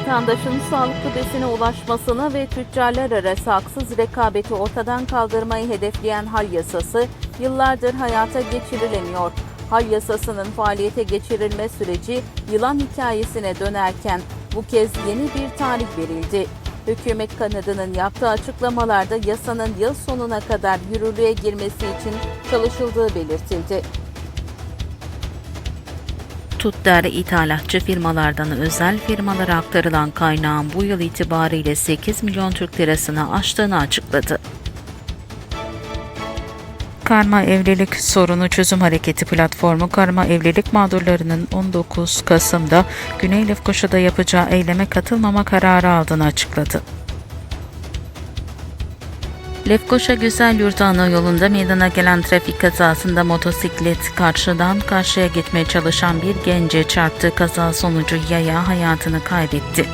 vatandaşın sağlıklı besine ulaşmasını ve tüccarlar arası haksız rekabeti ortadan kaldırmayı hedefleyen hal yasası yıllardır hayata geçirilemiyor. Hal yasasının faaliyete geçirilme süreci yılan hikayesine dönerken bu kez yeni bir tarih verildi. Hükümet kanadının yaptığı açıklamalarda yasanın yıl sonuna kadar yürürlüğe girmesi için çalışıldığı belirtildi. Tutlar ithalatçı firmalardan özel firmalara aktarılan kaynağın bu yıl itibariyle 8 milyon Türk lirasını aştığını açıkladı. Karma Evlilik Sorunu Çözüm Hareketi platformu karma evlilik mağdurlarının 19 Kasım'da Güney Lefkoşa'da yapacağı eyleme katılmama kararı aldığını açıkladı. Lefkoşa Güzel Yurt ana yolunda meydana gelen trafik kazasında motosiklet karşıdan karşıya gitmeye çalışan bir gence çarptığı kaza sonucu yaya hayatını kaybetti.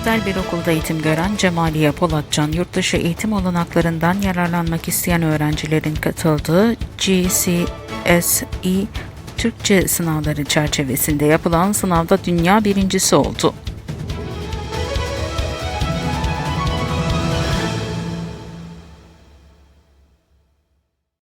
Özel bir okulda eğitim gören Cemaliye Polatcan, yurtdışı eğitim olanaklarından yararlanmak isteyen öğrencilerin katıldığı GCSE Türkçe sınavları çerçevesinde yapılan sınavda dünya birincisi oldu.